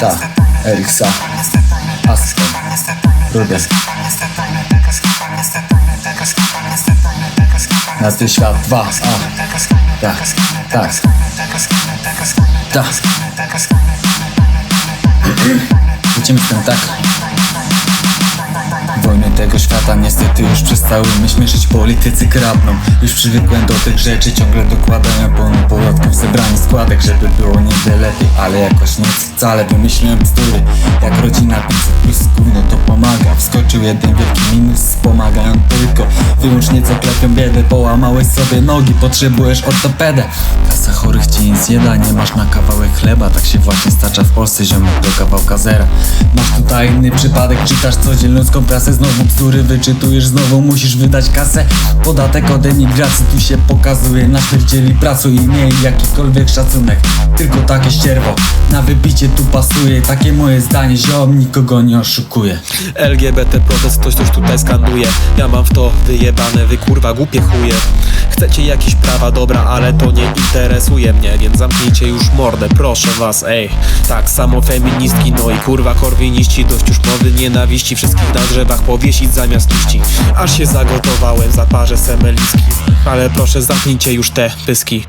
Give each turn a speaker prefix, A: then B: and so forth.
A: Ta, Eriksa Asken Rudy Na ty świat dwa, a Tak, tak Tak Lecimy z tym tak Wojny tego świata niestety już przestały mnie śmieszyć Politycy kradną, już przywykłem do tych rzeczy Ciągle dokładają pełno podatków zebrani składek Żeby było niby lepiej, ale jakoś nie wcale Wymyśliłem bzdury, jak rodzina 500 plus gówno to pomaga. Wskoczył jeden wielki minus, pomagają tylko. Wyłącznie co klepią biedę, połamałeś sobie nogi Potrzebujesz ortopedę. Kasa chorych ci nic nie nie masz na kawałek chleba Tak się właśnie stacza w Polsce ziomek do kawałka zera. Masz tutaj inny przypadek, czytasz codzienną prasę Znowu bzdury wyczytujesz, znowu musisz wydać kasę. Podatek od emigracji tu się pokazuje Na śmierdzieli pracuj i miej jakikolwiek szacunek. Tylko takie ścierwo na wybicie tu pasuje. Takie moje zdanie, ziom nikogo nie oszukuje.
B: LGBT protest ktoś coś tutaj skanduje. Ja mam w to wyjebane, wy kurwa głupie chuje Chcecie jakieś prawa, dobra, ale to nie interesuje mnie Więc zamknijcie już mordę, proszę was, ej. Tak samo feministki, no i kurwa korwiniści Dość już mowy nienawiści, wszystkich na drzewach powiesić zamiast liści. Aż się zagotowałem, zaparzę semeliski Ale proszę zamknijcie już te pyski